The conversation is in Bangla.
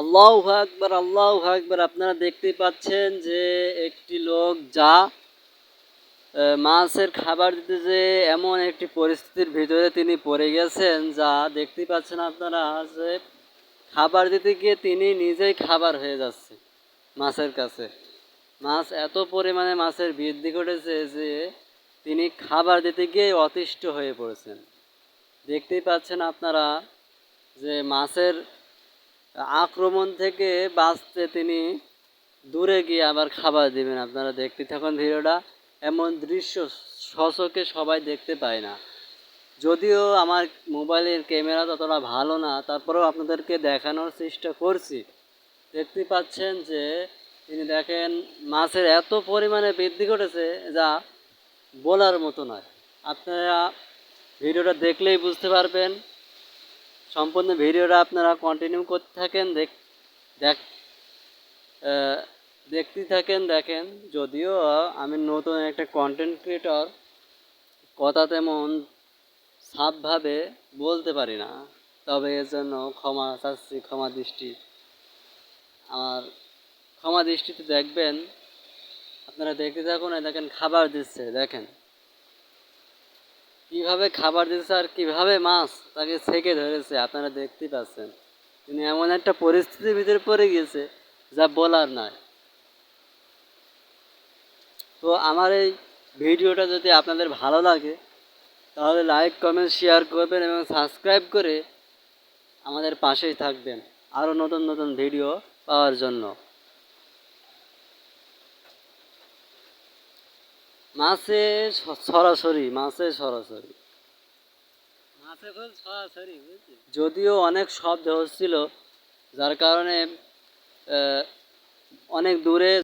আল্লাহ আকবার আল্লাহ আকবার। আপনারা দেখতে পাচ্ছেন যে একটি লোক যা মাছের খাবার দিতে যে এমন একটি পরিস্থিতির ভিতরে তিনি পড়ে গেছেন, যা দেখতে পাচ্ছেন আপনারা যে খাবার দিতে গিয়ে তিনি নিজেই খাবার হয়ে যাচ্ছে মাছের কাছে। মাছ এত পরিমাণে মাছের বৃদ্ধি ঘটেছে যে তিনি খাবার দিতে গিয়ে অতিষ্ঠ হয়ে পড়েছেন। দেখতেই পাচ্ছেন আপনারা যে মাছের আক্রমণ থেকে বাঁচতে তিনি দূরে গিয়ে আবার খাবার দিবেন। আপনারা দেখতে থাকুন ভিডিওটা। এমন দৃশ্য সচকে সবাই দেখতে পায় না। যদিও আমার মোবাইলের ক্যামেরা ততটা ভালো না, তারপরেও আপনাদেরকে দেখানোর চেষ্টা করছি। দেখতে পাচ্ছেন যে তিনি দেখেন মাছের এত পরিমাণে বৃদ্ধি ঘটেছে যা বলার মতো নয়। আপনারা ভিডিওটা দেখলেই বুঝতে পারবেন সম্পূর্ণ ভিডিওটা আপনারা কন্টিনিউ করতে থাকেন, দেখ দেখ দেখতে থাকেন, দেখেন, যদিও আমি নতুন একটা কন্টেন্ট ক্রিয়েটর কথা তেমন সাফভাবে বলতে পারি না, তবে এর জন্য ক্ষমা চাচ্ছি, ক্ষমা দৃষ্টি। আমার ক্ষমা দৃষ্টিতে দেখবেন, আপনারা দেখতে থাকুন, দেখেন, খাবার দিচ্ছে, দেখেন। কীভাবে খাবার দিচ্ছে আর কীভাবে মাছ তাকে ছেঁকে ধরেছে, আপনারা দেখতেই পাচ্ছেন। তিনি এমন একটা পরিস্থিতির ভিতরে পড়ে গিয়েছে যা বলার নয়। তো আমার এই ভিডিওটা যদি আপনাদের ভালো লাগে, তাহলে লাইক, কমেন্ট, শেয়ার করবেন এবং সাবস্ক্রাইব করে আমাদের পাশেই থাকবেন। আরও নতুন নতুন ভিডিও পাওয়ার জন্য। মাছে সরাসরি মাছে সরাসরি। মাছে খুব সরাসরি যদিও অনেক শব্দ হচ্ছিল যার কারণে আহ, অনেক দূরে